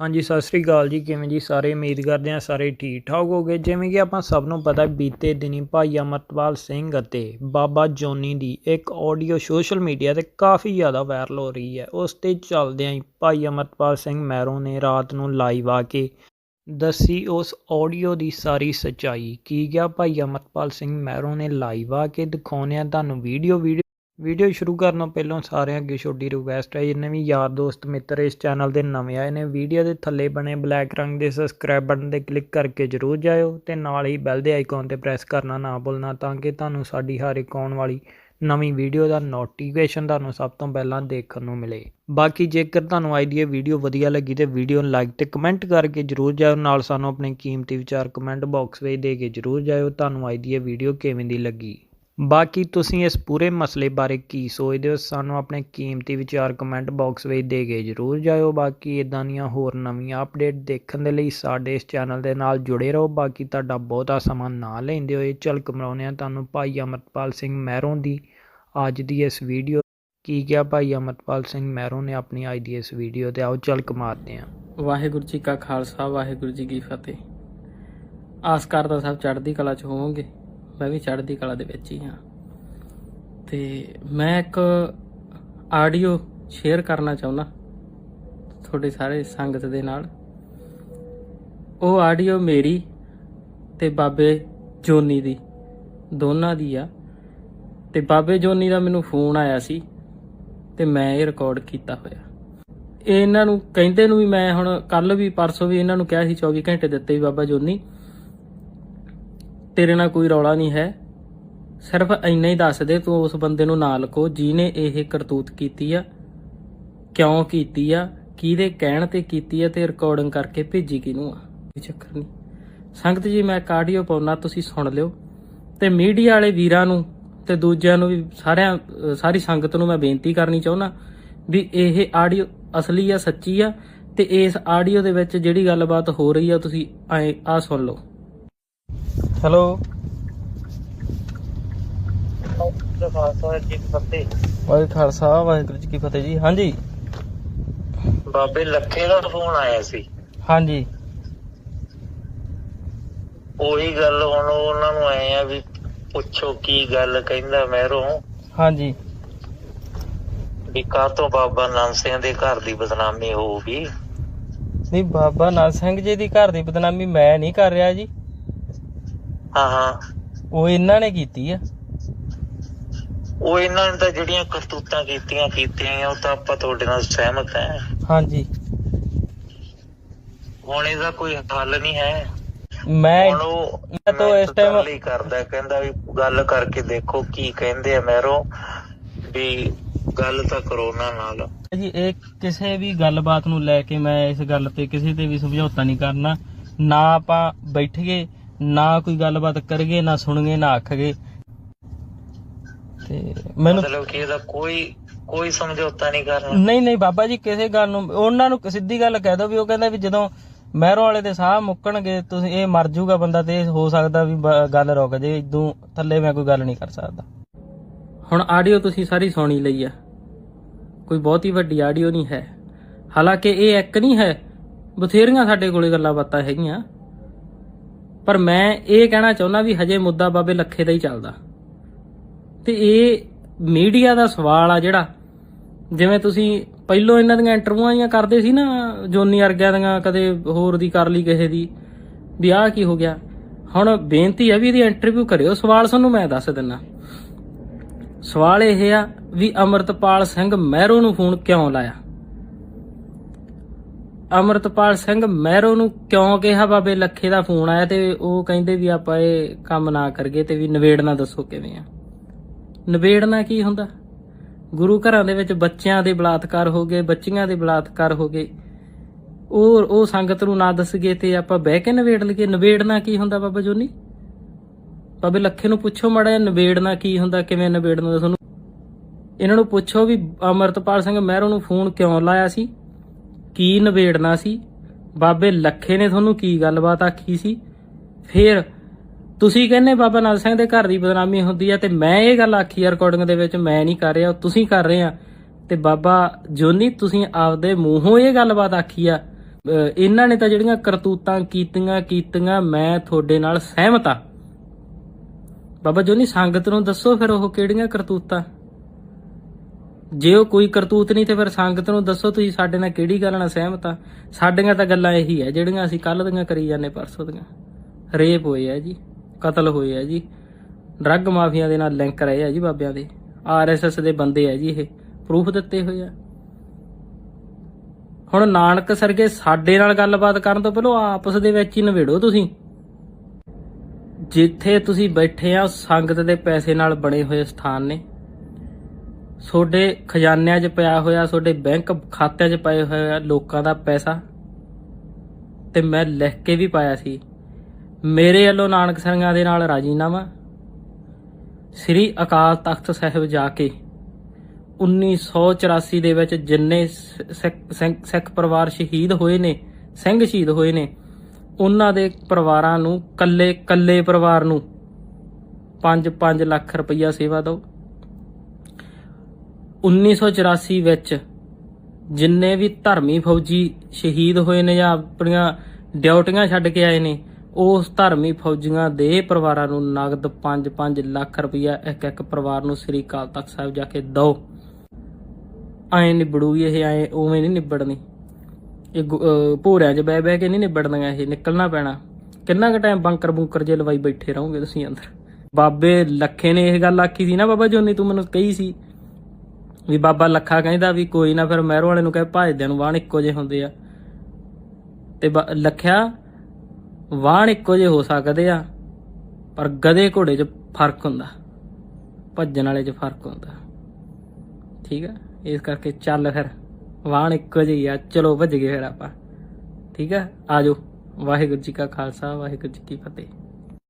ਹਾਂਜੀ, ਸਤਿ ਸ੍ਰੀ ਅਕਾਲ ਜੀ। ਕਿਵੇਂ ਜੀ? ਸਾਰੇ ਉਮੀਦ ਕਰਦੇ ਹਾਂ ਸਾਰੇ ਠੀਕ ਠਾਕ ਹੋਗੇ ਜਿਵੇਂ ਕਿ ਆਪਾਂ ਸਭ ਨੂੰ ਪਤਾ, ਬੀਤੇ ਦਿਨੀ ਭਾਈ ਅਮਰਤਪਾਲ ਸਿੰਘ ਅਤੇ ਬਾਬਾ ਜੋਨੀ ਦੀ ਇੱਕ ਆਡੀਓ ਸੋਸ਼ਲ ਮੀਡੀਆ ਤੇ ਕਾਫੀ ਜ਼ਿਆਦਾ ਵਾਇਰਲ ਹੋ ਰਹੀ ਹੈ। ਉਸ ਤੇ ਚੱਲਦਿਆਂ ਹੀ ਭਾਈ ਅਮਰਤਪਾਲ ਸਿੰਘ ਮਹਿਰੋਂ ਨੇ ਰਾਤ ਨੂੰ ਲਾਈਵ ਆ ਕੇ ਦੱਸੀ ਉਸ ਆਡੀਓ ਦੀ ਸਾਰੀ ਸੱਚਾਈ। ਕੀ ਗਿਆ? ਭਾਈ ਅਮਰਤਪਾਲ ਸਿੰਘ ਮਹਿਰੋਂ ਨੇ ਲਾਈਵ ਆ ਕੇ ਦਿਖਾਉਂਦੇ ਆ ਤੁਹਾਨੂੰ ਵੀਡੀਓ ਵੀਡੀਓ ਸ਼ੁਰੂ ਕਰਨ ਤੋਂ ਪਹਿਲਾਂ ਸਾਰਿਆਂ ਅੱਗੇ ਛੋਟੀ ਰਿਕੁਐਸਟ ਹੈ, ਜਿੰਨੇ ਵੀ ਯਾਰ ਦੋਸਤ ਮਿੱਤਰ ਇਸ ਚੈਨਲ ਦੇ ਨਵੇਂ ਆਏ ਨੇ, ਵੀਡੀਓ ਦੇ ਥੱਲੇ ਬਣੇ ਬਲੈਕ ਰੰਗ ਦੇ ਸਬਸਕ੍ਰਾਈਬ ਬਟਨ ਤੇ ਕਲਿੱਕ ਕਰਕੇ ਜਰੂਰ ਜਾਇਓ ਤੇ ਨਾਲ ਹੀ ਬੈਲ ਦੇ ਆਈਕਨ ਤੇ ਪ੍ਰੈਸ ਕਰਨਾ ਨਾ ਭੁੱਲਣਾ ਤਾਂ ਕਿ ਤੁਹਾਨੂੰ ਸਾਡੀ ਹਰ ਇੱਕ ਆਉਣ ਵਾਲੀ ਨਵੀਂ ਵੀਡੀਓ ਦਾ ਨੋਟੀਫਿਕੇਸ਼ਨ ਤੁਹਾਨੂੰ ਸਭ ਤੋਂ ਪਹਿਲਾਂ ਦੇਖਣ ਨੂੰ ਮਿਲੇ। ਬਾਕੀ ਜੇਕਰ ਤੁਹਾਨੂੰ ਅੱਜ ਦੀ ਇਹ ਵੀਡੀਓ ਵਧੀਆ ਲੱਗੀ ਤੇ ਵੀਡੀਓ ਨੂੰ ਲਾਈਕ ਤੇ ਕਮੈਂਟ ਕਰਕੇ ਜਰੂਰ ਜਾਇਓ, ਨਾਲ ਸਾਨੂੰ ਆਪਣੇ ਕੀਮਤੀ ਵਿਚਾਰ ਕਮੈਂਟ ਬਾਕਸ ਵਿੱਚ ਦੇ ਕੇ ਜਰੂਰ ਜਾਇਓ, ਤੁਹਾਨੂੰ ਅੱਜ ਦੀ ਇਹ ਵੀਡੀਓ ਕਿਵੇਂ ਦੀ ਲੱਗੀ। ਬਾਕੀ ਤੁਸੀਂ ਇਸ ਪੂਰੇ ਮਸਲੇ ਬਾਰੇ ਕੀ ਸੋਚਦੇ ਹੋ, ਸਾਨੂੰ ਆਪਣੇ ਕੀਮਤੀ ਵਿਚਾਰ ਕਮੈਂਟ ਬਾਕਸ ਵਿੱਚ ਦੇ ਕੇ ਜਰੂਰ ਜਾਇਓ। ਬਾਕੀ ਇਦਾਂ ਦੀਆਂ ਹੋਰ ਨਵੀਆਂ ਅਪਡੇਟ ਦੇਖਣ ਦੇ ਲਈ ਸਾਡੇ ਇਸ ਚੈਨਲ ਦੇ ਨਾਲ ਜੁੜੇ ਰਹੋ। ਬਾਕੀ ਤੁਹਾਡਾ ਬਹੁਤਾ ਸਮਾਂ ਨਾ ਲੈਂਦੇ ਹੋਏ ਝਲਕ ਮਰਾਉਂਦੇ ਹਾਂ ਤੁਹਾਨੂੰ ਭਾਈ ਅਮਰਪਾਲ ਸਿੰਘ ਮਹਿਰੋਂ ਦੀ ਅੱਜ ਦੀ ਇਸ ਵੀਡੀਓ ਕੀ ਕਿਹਾ ਭਾਈ ਅਮਰਪਾਲ ਸਿੰਘ ਮਹਿਰੋਂ ਨੇ ਆਪਣੀ ਅੱਜ ਦੀ ਇਸ ਵੀਡੀਓ ਤੇ? ਆਓ ਝਲਕ ਮਾਰਦੇ ਹਾਂ। ਵਾਹਿਗੁਰੂ ਜੀ ਕਾ ਖਾਲਸਾ, ਵਾਹਿਗੁਰੂ ਜੀ ਕੀ ਫਤਿਹ। ਆਸ ਕਰਦਾ ਸਭ ਚੜ੍ਹਦੀ ਕਲਾ ਚ ਹੋਵੋਗੇ। ਮੈਂ ਵੀ ਚੜ੍ਹਦੀ ਕਲਾ ਦੇ ਵਿੱਚ ਹੀ ਹਾਂ। ਤੇ ਮੈਂ ਇੱਕ ਆਡੀਓ ਸ਼ੇਅਰ ਕਰਨਾ ਚਾਹੁੰਦਾ ਤੁਹਾਡੇ ਸਾਰੇ ਸੰਗਤ ਦੇ ਨਾਲ। ਉਹ ਆਡੀਓ ਮੇਰੀ ਤੇ ਬਾਬੇ ਜੋਨੀ ਦੀ, ਦੋਨਾਂ ਦੀ ਆ। ਤੇ ਬਾਬੇ ਜੋਨੀ ਦਾ ਮੈਨੂੰ ਫੋਨ ਆਇਆ ਸੀ ਤੇ ਮੈਂ ਇਹ ਰਿਕਾਰਡ ਕੀਤਾ ਹੋਇਆ। ਇਹ ਇਹਨਾਂ ਨੂੰ, ਕਹਿੰਦੇ ਨੂੰ ਵੀ ਮੈਂ ਹੁਣ ਕੱਲ ਵੀ, ਪਰਸੋਂ ਵੀ ਇਹਨਾਂ ਨੂੰ ਕਿਹਾ ਸੀ 24 ਘੰਟੇ ਦਿੱਤੇ ਵੀ ਬਾਬਾ ਜੋਨੀ। ਤੇਰੇ ਨਾਲ ਕੋਈ ਰੌਲਾ ਨਹੀਂ ਹੈ। ਸਿਰਫ ਇੰਨਾ ਹੀ ਦੱਸ ਦੇ, ਤੂੰ ਉਸ ਬੰਦੇ ਨੂੰ ਨਾ ਲਕੋ ਜਿਹਨੇ ਇਹ ਕਰਤੂਤ ਕੀਤੀ ਆ, ਕਿਉਂ ਕੀਤੀ ਆ, ਕਿਹਦੇ ਕਹਿਣ ਤੇ ਕੀਤੀ ਆ ਤੇ ਰਿਕਾਰਡਿੰਗ ਕਰਕੇ ਭੇਜੀ ਕਿਹਨੂੰ ਆ। ਕੋਈ ਚੱਕਰ ਨਹੀਂ। ਸੰਗਤ ਜੀ, ਮੈਂ ਕਾਰਡੀਓ ਪਾਉਣਾ ਤੁਸੀਂ ਸੁਣ ਲਿਓ। ਤੇ ਮੀਡੀਆ ਵਾਲੇ ਵੀਰਾਂ ਨੂੰ ਤੇ ਦੂਜਿਆਂ ਨੂੰ ਵੀ ਸਾਰਿਆਂ, ਸਾਰੀ ਸੰਗਤ ਨੂੰ ਮੈਂ ਬੇਨਤੀ ਕਰਨੀ ਚਾਹੁੰਦਾ ਵੀ ਇਹ ਆਡੀਓ ਅਸਲੀ ਆ, ਸੱਚੀ ਆ, ਤੇ ਇਸ ਆਡੀਓ ਦੇ ਵਿੱਚ ਜਿਹੜੀ ਗੱਲਬਾਤ ਹੋ ਰਹੀ ਆ, ਤੁਸੀਂ ਐ ਆ ਸੁਣ ਲਓ। ਹੈਲੋ। ਵਾਹਿਗੁਰੂ ਖਾਲਸਾ ਵਾਹਿਗੁਰੂ ਜੀ ਕੀ ਫਤਿਹ ਜੀ। ਹਾਂਜੀ। ਬਾਬੇ ਲੱਖੇ ਦਾ ਫੋਨ ਆਇਆ ਸੀ। ਹਾਂਜੀ। ਉਹੀ ਗੱਲ ਹੁਣ ਉਹਨਾਂ ਨੂੰ ਆਏ ਆ ਵੀ ਪੁੱਛੋ ਕੀ ਗੱਲ ਕਹਿੰਦਾ ਮਹਿਰੋਂ। ਹਾਂਜੀ। ਵੀ ਕਾਹ ਤੋਂ ਬਾਬਾ ਨਾਮ ਸਿੰਘ ਦੇ ਘਰ ਦੀ ਬਦਨਾਮੀ ਹੋਊਗੀ ਨਹੀਂ ਬਾਬਾ ਨਾਨ ਸਿੰਘ ਜੀ ਦੀ ਘਰ ਦੀ ਬਦਨਾਮੀ ਮੈਂ ਨਹੀਂ ਕਰ ਰਿਹਾ ਜੀ। ਹਾਂ ਹਾਂ। ਉਹ ਇਹਨਾਂ ਨੇ ਕੀਤੀ ਆ? ਉਹ ਇਹਨਾਂ ਨੇ ਤਾਂ ਜਿਹੜੀਆਂ ਕਰਤੂਤਾਂ ਕੀਤੀਆਂ ਕੀਤੀਆਂ ਉਹ ਤਾਂ ਆਪਾਂ ਤੁਹਾਡੇ ਨਾਲ ਸਹਿਮਤ ਹੈ ਹਾਂਜੀ। ਹੁਣ ਇਹਦਾ ਕੋਈ ਹੱਲ ਨਹੀਂ ਹੈ। ਮੈਂ ਹੁਣ ਉਹ ਮੈਂ ਤਾਂ ਇਸ ਕਰਨ time- ਲਈ ਕਰਦਾ ਕਹਿੰਦਾ ਵੀ ਗੱਲ ਕਰਕੇ ਦੇਖੋ ਕੀ ਕਹਿੰਦੇ ਆ ਮਹਿਰੋਂ ਵੀ ਗੱਲ ਤਾਂ ਕਰੋ ਉਹਨਾਂ ਨਾਲ। ਜੀ ਇਹ ਕਿਸੇ ਵੀ ਗੱਲਬਾਤ ਨੂੰ ਲੈ ਕੇ ਮੈਂ ਇਸ ਗੱਲ ਤੇ ਕਿਸੇ ਤੇ ਵੀ ਸਮਝੌਤਾ ਨਹੀਂ ਕਰਨਾ। ਨਾ ਆਪਾਂ ਬੈਠੀਏ ਨਾ ਕੋਈ ਗੱਲਬਾਤ ਕਰੀਏ ਨਾ ਸੁਣੀਏ ਨਾ ਆਖਗੇ ਤੇ ਮੈਨੂੰ ਮਤਲਬ ਕਿ ਇਹਦਾ ਕੋਈ ਕੋਈ ਸਮਝੌਤਾ ਨਹੀਂ ਕਰਨਾ। ਨਹੀਂ ਨਹੀਂ ਬਾਬਾ ਜੀ ਕਿਸੇ ਗੱਲ ਨੂੰ ਉਹਨਾਂ ਨੂੰ ਸਿੱਧੀ ਗੱਲ ਕਹਿ ਦੋ ਵੀ ਉਹ ਕਹਿੰਦਾ ਵੀ ਜਦੋਂ ਮਹਿਰੋਂ ਵਾਲੇ ਦੇ ਸਾਹ ਮੁੱਕਣਗੇ ਤੁਸੀਂ ਇਹ ਮਰ ਜਾਊਗਾ ਬੰਦਾ ਤੇ ਇਹ ਹੋ ਸਕਦਾ ਵੀ ਗੱਲ ਰੁਕ ਜੇ ਇਦੋਂ ਥੱਲੇ ਮੈਂ ਕੋਈ ਗੱਲ ਨਹੀਂ ਕਰ ਸਕਦਾ। ਹੁਣ ਆਡੀਓ ਤੁਸੀਂ ਸਾਰੀ ਸੁਣੀ ਲਈ ਆ। ਕੋਈ ਬਹੁਤੀ ਵੱਡੀ ਆਡੀਓ ਨਹੀਂ ਹੈ। ਹਾਲਾਂਕਿ ਇਹ ਇੱਕ ਨਹੀਂ ਹੈ। ਬਥੇਰੀਆਂ ਸਾਡੇ ਕੋਲੇ ਗੱਲਾਂ ਬਾਤਾਂ ਹੈਗੀਆਂ। ਪਰ ਮੈਂ ਇਹ ਕਹਿਣਾ ਚਾਹੁੰਦਾ ਵੀ ਹਜੇ ਮੁੱਦਾ ਬਾਬੇ ਲੱਖੇ ਦਾ ਹੀ ਚੱਲਦਾ। ਤੇ ਇਹ ਮੀਡੀਆ ਦਾ ਸਵਾਲ ਆ ਜਿਹੜਾ, ਜਿਵੇਂ ਤੁਸੀਂ ਪਹਿਲੋਂ ਇਹਨਾਂ ਦੀਆਂ ਇੰਟਰਵਿਊਆਂ ਜੀਆਂ ਕਰਦੇ ਸੀ ਨਾ, ਜੋਨੀ ਵਰਗਿਆਂ ਦੀਆਂ, ਕਦੇ ਹੋਰ ਦੀ ਕਰ ਲਈ ਕਿਸੇ ਦੀ, ਵੀ ਆਹ ਕੀ ਹੋ ਗਿਆ। ਹੁਣ ਬੇਨਤੀ ਹੈ ਵੀ ਇਹਦੀ ਇੰਟਰਵਿਊ ਕਰਿਓ। ਸਵਾਲ ਤੁਹਾਨੂੰ ਮੈਂ ਦੱਸ ਦਿੰਨਾ। ਸਵਾਲ ਇਹ ਆ ਵੀ ਅਮਰਤਪਾਲ ਸਿੰਘ ਮਹਿਰੋ ਨੂੰ ਫੋਨ ਕਿਉਂ ਲਾਇਆ? ਅਮਰਤਪਾਲ ਸਿੰਘ ਮਹਿਰੋ ਨੂੰ ਕਿਉਂ ਕਿਹਾ? ਬਾਬੇ ਲੱਖੇ ਦਾ ਫੋਨ ਆਇਆ ਤੇ ਉਹ ਕਹਿੰਦੇ ਵੀ ਆਪਾਂ ਇਹ ਕੰਮ ਨਾ ਕਰਗੇ ਤੇ ਵੀ ਨਿਬੇੜਨਾ ਦੱਸੋ ਕਿਵੇਂ ਆ। ਨਿਬੇੜਨਾ ਕੀ ਹੁੰਦਾ? ਗੁਰੂ ਘਰਾਂ ਦੇ ਵਿੱਚ ਬੱਚਿਆਂ ਦੇ ਬਲਾਤਕਾਰ ਹੋ ਗਏ, ਬੱਚੀਆਂ ਦੇ ਬਲਾਤਕਾਰ ਹੋ ਗਏ। ਉਹ ਉਹ ਸੰਗਤ ਨੂੰ ਨਾ ਦੱਸਗੇ ਤੇ ਆਪਾਂ ਬਹਿ ਕੇ ਨਿਬੇੜ ਲਈਏ। ਨਿਬੇੜਨਾ ਕੀ ਹੁੰਦਾ ਬਾਬਾ ਜੋਨੀ? ਬਾਬੇ ਲੱਖੇ ਨੂੰ ਪੁੱਛੋ ਮੜਾ ਨਿਬੇੜਨਾ ਕੀ ਹੁੰਦਾ? ਕਿਵੇਂ ਨਿਬੇੜਨਾ ਤੁਹਾਨੂੰ ਇਹਨਾਂ ਨੂੰ ਪੁੱਛੋ ਵੀ ਅਮਰਤਪਾਲ ਸਿੰਘ ਮਹਿਰੋ ਨੂੰ ਫੋਨ ਕਿਉਂ ਲਾਇਆ ਸੀ? ਕੀ ਨਿਬੇੜਨਾ ਸੀ? ਬਾਬੇ ਲੱਖੇ ਨੇ ਤੁਹਾਨੂੰ ਕੀ ਗੱਲਬਾਤ ਆਖੀ ਸੀ? ਫਿਰ ਤੁਸੀਂ ਕਹਿੰਦੇ ਬਾਬਾ ਨਾਨਕ ਸਿੰਘ ਦੇ ਘਰ ਦੀ ਬਦਨਾਮੀ ਹੁੰਦੀ ਆ ਤੇ ਮੈਂ ਇਹ ਗੱਲ ਆਖੀ ਆ ਰਿਕਾਰਡਿੰਗ ਦੇ ਵਿੱਚ, ਮੈਂ ਨਹੀਂ ਕਰ ਰਿਹਾ, ਤੁਸੀਂ ਕਰ ਰਹੇ ਆ। ਤੇ ਬਾਬਾ ਜੋਨੀ, ਤੁਸੀਂ ਆਪਦੇ ਮੂੰਹੋਂ ਇਹ ਗੱਲਬਾਤ ਆਖੀ ਆ। ਇਹਨਾਂ ਨੇ ਤਾਂ ਜਿਹੜੀਆਂ ਕਰਤੂਤਾਂ ਕੀਤੀਆਂ ਕੀਤੀਆਂ, ਮੈਂ ਤੁਹਾਡੇ ਨਾਲ ਸਹਿਮਤ ਆ। ਬਾਬਾ ਜੋਨੀ, ਸੰਗਤ ਨੂੰ ਦੱਸੋ ਫਿਰ ਉਹ ਕਿਹੜੀਆਂ ਕਰਤੂਤਾਂ? ਜੇ ਉਹ ਕੋਈ ਕਰਤੂਤ ਨਹੀਂ ਤੇ ਫਿਰ ਸੰਗਤ ਨੂੰ ਦੱਸੋ ਤੁਸੀਂ ਸਾਡੇ ਨਾਲ ਕਿਹੜੀ ਗੱਲ ਨਾਲ ਸਹਿਮਤ ਆ? ਸਾਡੀਆਂ ਤਾਂ ਗੱਲਾਂ ਇਹੀ ਆ, ਜਿਹੜੀਆਂ ਅਸੀਂ ਕੱਲ ਦੀਆਂ ਕਰੀ ਜਾਂਦੇ, ਪਰਸੋਂ ਦੀਆਂ। ਰੇਪ ਹੋਏ ਆ ਜੀ, ਕਤਲ ਹੋਏ ਆ ਜੀ ਡਰੱਗ ਮਾਫੀਆ ਦੇ ਨਾਲ ਲਿੰਕ ਰਹੇ ਆ ਜੀ ਬਾਬਿਆਂ ਦੇ। ਆਰਐਸਐਸ ਦੇ ਬੰਦੇ ਆ ਜੀ ਇਹ ਪ੍ਰੂਫ ਦਿੱਤੇ ਹੋਏ ਆ। ਹੁਣ ਨਾਨਕ ਸਰਗੇ ਸਾਡੇ ਨਾਲ ਗੱਲਬਾਤ ਕਰਨ ਤੋਂ ਪਹਿਲਾਂ ਆਪਸ ਦੇ ਵਿੱਚ ਹੀ ਨਵੇੜੋ ਤੁਸੀਂ। ਜਿੱਥੇ ਤੁਸੀਂ ਬੈਠੇ ਆ ਸੰਗਤ ਦੇ ਪੈਸੇ ਨਾਲ ਬਣੇ ਹੋਏ ਸਥਾਨ ਨੇ। ਤੁਹਾਡੇ ਖਜ਼ਾਨਿਆਂ 'ਚ ਪਿਆ ਹੋਇਆ ਤੁਹਾਡੇ ਬੈਂਕ ਖਾਤਿਆਂ 'ਚ ਪਏ ਹੋਇਆ ਲੋਕਾਂ ਦਾ ਪੈਸਾ ਤੇ ਮੈਂ ਲਿਖ ਕੇ ਵੀ ਪਾਇਆ ਸੀ। ਮੇਰੇ ਵੱਲੋਂ ਨਾਨਕ ਸਿੰਘਾਂ ਦੇ ਨਾਲ ਰਾਜੀਨਾਮਾ। ਸ੍ਰੀ ਅਕਾਲ ਤਖਤ ਸਾਹਿਬ ਜਾ ਕੇ 1984 ਦੇ ਵਿੱਚ ਜਿੰਨੇ ਸ- ਸਿੱਖ- ਸਿੱਖ ਸਿੱਖ ਪਰਿਵਾਰ ਸ਼ਹੀਦ ਹੋਏ ਨੇ, ਸਿੰਘ ਸ਼ਹੀਦ ਹੋਏ ਨੇ, ਉਹਨਾਂ ਦੇ ਪਰਿਵਾਰਾਂ ਨੂੰ, ਕੱਲੇ ਕੱਲੇ ਪਰਿਵਾਰ ਨੂੰ 5-5 ਲੱਖ ਰੁਪਈਆ ਸੇਵਾ ਦਿਓ। 1984 ਵਿੱਚ ਜਿੰਨੇ ਵੀ ਧਰਮੀ ਫੌਜੀ ਸ਼ਹੀਦ ਹੋਏ ਨੇ ਜਾਂ ਆਪਣੀਆਂ ਡਿਊਟੀਆਂ ਛੱਡ ਕੇ ਆਏ ਨੇ, ਉਸ ਧਰਮੀ ਫੌਜੀਆਂ ਦੇ ਪਰਿਵਾਰਾਂ ਨੂੰ ਨਗਦ 5-5 ਲੱਖ ਰੁਪਈਆ ਇੱਕ ਇੱਕ ਪਰਿਵਾਰ ਨੂੰ ਸ੍ਰੀ ਅਕਾਲ ਤਖਤ ਸਾਹਿਬ ਜਾ ਕੇ ਦਿਓ। ਐ ਨਿਬੜੂ ਇਹ, ਐ ਉਵੇਂ ਨਹੀਂ ਨਿਬੜਨੀ। ਇਹ ਗੁ- ਭੋਰਿਆਂ 'ਚ ਬਹਿ ਬਹਿ ਕੇ ਨਹੀਂ ਨਿਬੜਨੀਆਂ ਇਹ, ਨਿਕਲਣਾ ਪੈਣਾ। ਕਿੰਨਾ ਕੁ ਟਾਈਮ ਬੰਕਰ ਬੁੰਕਰ ਜੇ ਲਵਾਈ ਬੈਠੇ ਰਹੋਗੇ ਤੁਸੀਂ ਅੰਦਰ? ਬਾਬੇ ਲੱਖੇ ਨੇ ਇਹ ਗੱਲ ਆਖੀ ਸੀ ਨਾ ਬਾਬਾ ਜੋਨੀ, ਤੂੰ ਮੈਨੂੰ ਕਹੀ ਸੀ। ਵੀ ਬਾਬਾ ਲੱਖਾ ਕਹਿੰਦਾ ਵੀ ਕੋਈ ਨਾ ਫਿਰ ਮਹਿਰੋ ਵਾਲੇ ਨੂੰ ਕਹੇ ਭਾਜਦਿਆਂ ਨੂੰ ਵਾਣ ਇੱਕੋ ਜਿਹੇ ਹੁੰਦੇ ਆ। ਤੇ ਬਾ- ਲੱਖਿਆ ਵਾਣ ਇੱਕੋ ਜਿਹੇ ਹੋ ਸਕਦੇ ਆ, ਪਰ ਗਧੇ ਘੋੜੇ 'ਚ ਫ਼ਰਕ ਹੁੰਦਾ। ਭੱਜਣ ਵਾਲੇ 'ਚ ਫ਼ਰਕ ਹੁੰਦਾ। ਠੀਕ ਆ? ਇਸ ਕਰਕੇ ਚੱਲ ਫਿਰ, ਵਾਣ ਇੱਕੋ ਜਿਹੀ ਆ। ਚਲੋ ਭੱਜ ਗਏ ਫਿਰ ਆਪਾਂ। ਠੀਕ ਆ? ਆਜੋ ਵਾਹਿਗੁਰੂ ਜੀ ਕਾ ਖਾਲਸਾ, ਵਾਹਿਗੁਰੂ ਜੀ ਕੀ ਫਤਿਹ।